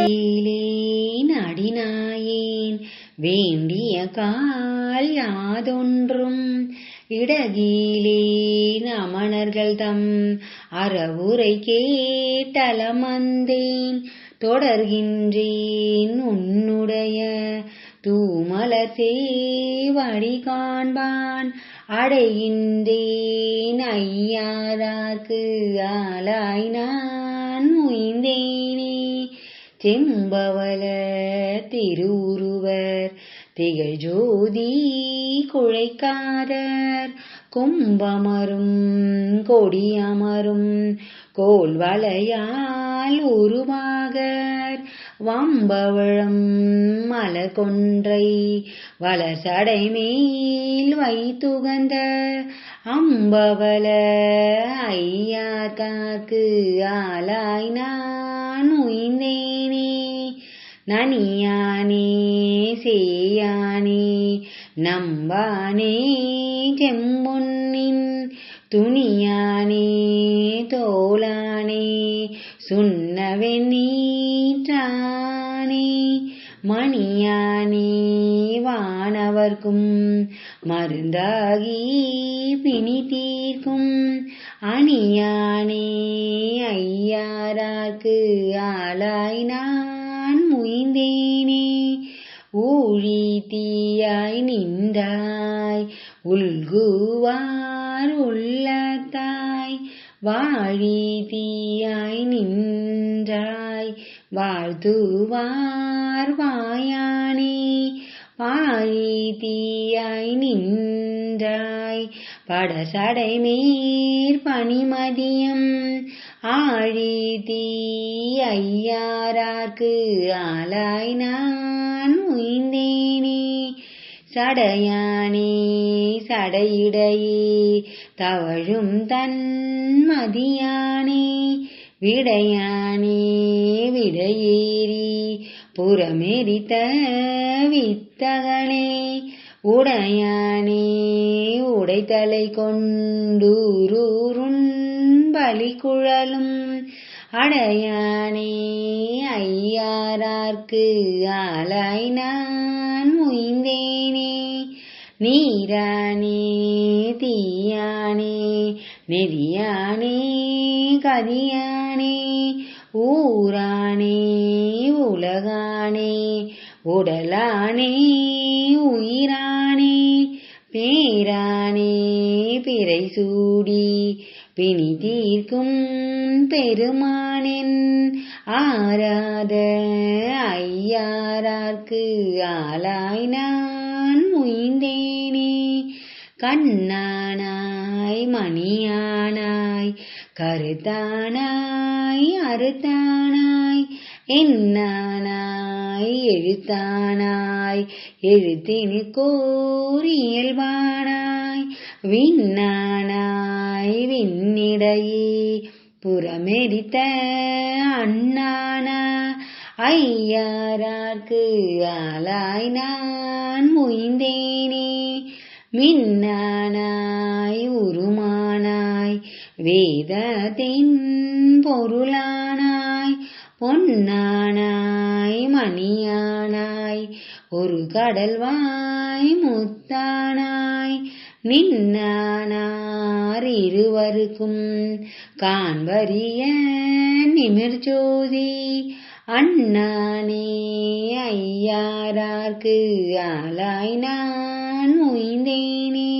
விடகிலேன் அடிநாயேன் வேண்டிய கால் யாதொன்றும் இடகிலேன் அமணர்கள் தம் அறவுரை கேட்டலமந்தேன் தொடர்கின்றேன் உன்னுடைய தூமலர் சேவடி காண்பான். அடைகின்றேன் ஐயாராக்கு ஆலாய் நான் முயந்தேனே செம்பவல திருவுருவர் திகழ்ஜோதி குழைக்காரர். கும்பமரும் கொடியமரும் கோல் வலையால் உருவாகர். வம்பவழம் மலகொன்றை வளசடை மேல் வைத்துகந்த. அம்பவல ஐயா ஐயாக்காக்கு ஆலாய் நான் உய்ந்தேனே. நனியானே சேயானே நம்பானே செம்பொன்னின் துணியானே தோளானே. சுண்ணவெண்ணீற்றானே மணியானே வானவர்க்கும் மருந்தாகி பிணி தீர்க்கும். அணியானே ஐயாரார்க்கு ஆளாய் நான் முயந்தேன். ஊழி தீயாய் நின்றாய். உள்குவார் உள்ளத்தாய். வாழி தீயாய் நின்றாய். வாழ்த்துவார் வாயானே. வாழி தீயாய் நின்றாய். படசடை மேற் பனிமதியம் ஆழி தீ ஐயாரார்க்கு ஆளாய் நான். உய்ந்தேனே சடையானே சடையிடையே தவழும் தன் மதியானே விடையானே விடையேறி புறமெரித்த வித்தகனே உடையானே உடைத்தலை கொண்டூரூருன் பலி குழலும் அடையானே ஐயாரார்க்கு ஆளாய் நான் உய்ந்தேனே நீரானே தீயானே நெறியானே கதியானே. ஊரானே உலகானே உடலானே உயிரானே. பேரானே பிறை சூடி பிணி தீர்க்கும் பெருமானின். ஆராத ஐயாரார்க்கு ஆளாய் நான் முயந்தேனே. கண்ணானாய் மணியானாய் கருத்தானாய் அறுத்தானாய் என்னானாய் எழுத்தானாய் எழுத்தினு கோரியல்பானாய் விண்ணானாய் விண்ணிடையே. புறமெரித்த அண்ணானா ஐயாரார்க்கு ஆளாய் நான் முயந்தேனே. மின்னானாய் உருமானாய் வேதத்தின் பொருளானாய் பொன்னானாய் மணியானாய் ஒரு கடல்வாய் முத்தானாய் நின்னானார் இருவருக்கும் காண்பரிய நிமிர்ஜோதி அண்ணானே ஐயாரார்க்கு ஆளாய் நான் முய்ந்தேனே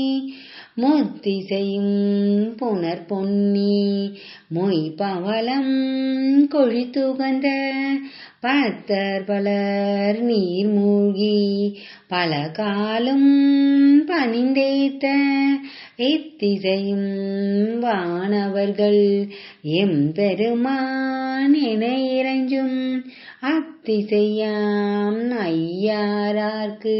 முத்திசையும் புனர் பொன்னி மொய் பவளம் கொழித்துகந்த பத்தர் பலர் நீர் மூழ்கி பல காலம் பணிந்தேத்த எத்திசையும் வானவர்கள் எம் பெருமான் என இறைஞ்சும் அத்திசையாம் ஐயாரார்க்கு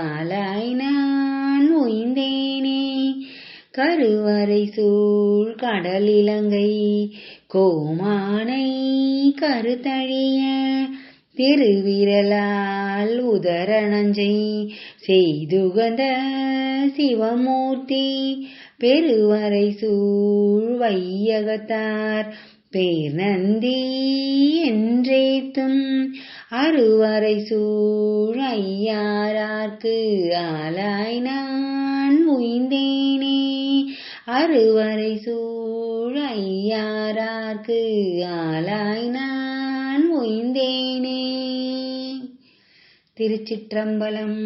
ஆளாய் நான் உய்ந்தேனே கருவறை சூழ் கடல் இலங்கை கோமானை கருத்தழிய திருவிரலால் உதரணஞ்சை செய்துகந்த சிவமூர்த்தி பெருவரை சூழ் வையகத்தார். பேர்நந்தி என்றேத்தும் அருவரை சூழ் ஐயாரார்க்கு ஆலாய் நான் உய்ந்தேனே. அருவரை சூழ் ஐயாரார்க்கு ஆலாய் நான் உய்ந்தேனே. திருச்சிற்றம்பலம்.